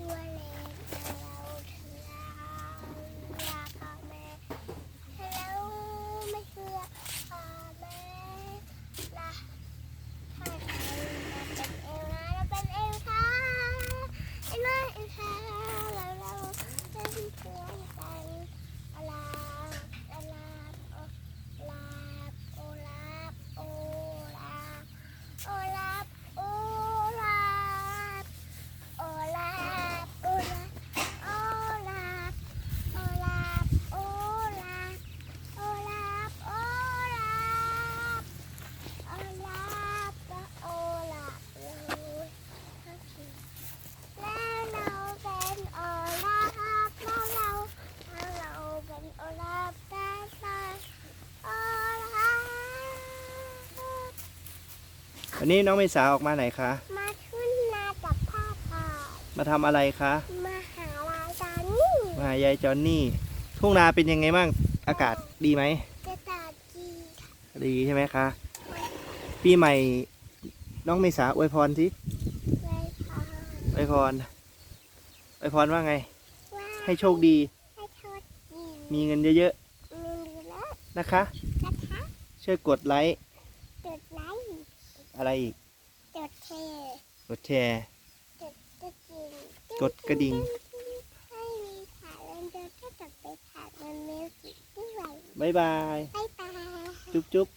ด้วย วันนี้น้องเมษาออกมาไหนคะ มาขึ้นนากับพ่อพ่อมาทำอะไรคะมาหาลายตอนนี้มาหายายจอนนี่ ทุ่งนาเป็นยังไงบ้าง อากาศดีไหม จะตาจีค่ะดีใช่ไหมคะ ปีใหม่ น้องเมษาอวยพรสิไว้พออวยพรอวยพรว่าไง ว่าให้โชคดี ให้โทษดีมีเงินเยอะมีแล้วๆนะคะนะคะช่วยกดไลค์จดไลค์ อะไรอีกจดแชร์กดแชร์จดกระดิ่งกดกระดิ่งให้มีถ่ายเงินเดือนก็กลับไปถ่ายเงินเมลสิด้วยบ๊ายบายบ๊ายบาย จุ๊บจุ๊บ